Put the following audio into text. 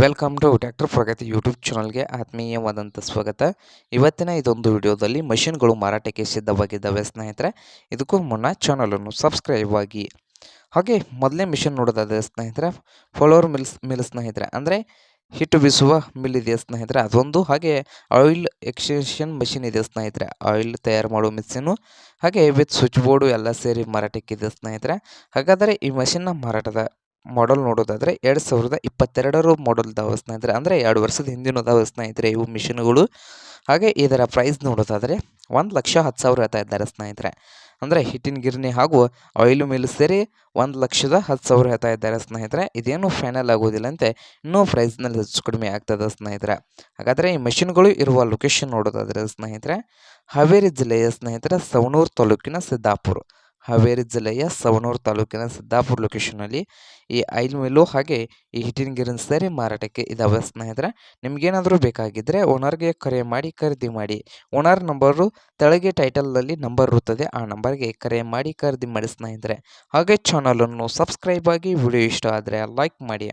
Welcome to doctor Pragati YouTube ಚಾನಲ್ಗೆ ಆತ್ಮೀಯವಾದಂಥ ಸ್ವಾಗತ. ಇವತ್ತಿನ ಇದೊಂದು ವಿಡಿಯೋದಲ್ಲಿ ಮಷಿನ್ಗಳು ಮಾರಾಟಕ್ಕೆ ಸಿದ್ಧವಾಗಿದ್ದಾವೆ ಸ್ನೇಹಿತರೆ, ಇದಕ್ಕೂ ಮುನ್ನ ಚಾನಲನ್ನು ಸಬ್ಸ್ಕ್ರೈಬ್ ಆಗಿ. ಹಾಗೆ ಮೊದಲೇ ಮಿಷಿನ್ ನೋಡೋದಾದರೆ ಸ್ನೇಹಿತರೆ ಫಾಲೋವರ್ ಮಿಲ್ಸ್, ಮಿಲ್ ಸ್ನೇಹಿತರೆ, ಅಂದರೆ ಹಿಟ್ಟು ಬೀಸುವ ಮಿಲ್ ಇದೆ ಸ್ನೇಹಿತರೆ, ಅದೊಂದು ಹಾಗೆ ಆಯಿಲ್ ಎಕ್ಸ್ಟೆನ್ಷನ್ ಮಷಿನ್ ಇದೆ ಸ್ನೇಹಿತರೆ ಆಯಿಲ್ ತಯಾರು ಮಾಡುವ ಮಿಷಿನು ಹಾಗೆ ವಿತ್ ಸ್ವಿಚ್ ಬೋರ್ಡು ಎಲ್ಲ ಸೇರಿ ಮಾರಾಟಕ್ಕಿದೆ ಸ್ನೇಹಿತರೆ, ಹಾಗಾದರೆ ಈ ಮಷಿನ್ನ ಮಾರಾಟದ ಮಾಡೆಲ್ ನೋಡೋದಾದರೆ ಎರಡು ಸಾವಿರದ ಇಪ್ಪತ್ತೆರಡರ ಮಾಡೆಲ್ ಸ್ನೇಹಿತರೆ, ಅಂದರೆ ಎರಡು ವರ್ಷದ ಹಿಂದಿನ ಸ್ನೇಹಿತರೆ ಇವು ಮಿಷಿನ್ಗಳು ಹಾಗೆ ಇದರ ಪ್ರೈಸ್ ನೋಡೋದಾದರೆ ಒಂದು ಲಕ್ಷ ಹತ್ತು ಸಾವಿರ ಹೇಳ್ತಾ ಇದ್ದಾರೆ ಸ್ನೇಹಿತರೆ. ಅಂದರೆ ಹಿಟ್ಟಿನ ಗಿರಣಿ ಹಾಗೂ ಆಯಿಲ್ ಮಿಲ್ ಸೇರಿ ಒಂದು ಲಕ್ಷದ ಹತ್ತು ಸಾವಿರ ಹೇಳ್ತಾ ಇದ್ದಾರೆ ಸ್ನೇಹಿತರೆ. ಇದೇನು ಫೈನಲ್ ಆಗೋದಿಲ್ಲ ಅಂತೆ, ಇನ್ನೂ ಪ್ರೈಸ್ನಲ್ಲಿ ಹೆಚ್ಚು ಕಡಿಮೆ ಆಗ್ತದೆ ಸ್ನೇಹಿತರೆ. ಹಾಗಾದರೆ ಈ ಮಷಿನ್ಗಳು ಇರುವ ಲೊಕೇಶನ್ ನೋಡೋದಾದರೆ ಸ್ನೇಹಿತರೆ, ಹಾವೇರಿ ಜಿಲ್ಲೆಯ ಸ್ನೇಹಿತರೆ, ಸವಣೂರು ತಾಲೂಕಿನ ಸಿದ್ದಾಪುರ. ಹಾವೇರಿ ಜಿಲ್ಲೆಯ ಸವಣೂರು ತಾಲೂಕಿನ ಸಿದ್ದಾಪುರ ಲೊಕೇಶನಲ್ಲಿ ಈ ಐಲ್ ಮಿಲ್ಲು ಹಾಗೆ ಈ ಹಿಟ್ಟಿನ ಗಿರನ್ ಸೇರಿ ಮಾರಾಟಕ್ಕೆ ಇದಾವೆ ಸ್ನೇಹಿತರೆ. ನಿಮಗೇನಾದರೂ ಬೇಕಾಗಿದ್ದರೆ ಓನರ್ಗೆ ಕರೆ ಮಾಡಿ, ಖರೀದಿ ಮಾಡಿ. ಓನರ್ ನಂಬರು ತೆಳಗೆ ಟೈಟಲ್ನಲ್ಲಿ ನಂಬರ್ ಇರುತ್ತದೆ, ಆ ನಂಬರ್ಗೆ ಕರೆ ಮಾಡಿ, ಖರೀದಿ ಮಾಡಿ ಸ್ನೇಹಿತರೆ. ಹಾಗೆ ಚಾನಲನ್ನು ಸಬ್ಸ್ಕ್ರೈಬ್ ಆಗಿ ವಿಡಿಯೋ ಇಷ್ಟ ಆದರೆ ಲೈಕ್ ಮಾಡಿ.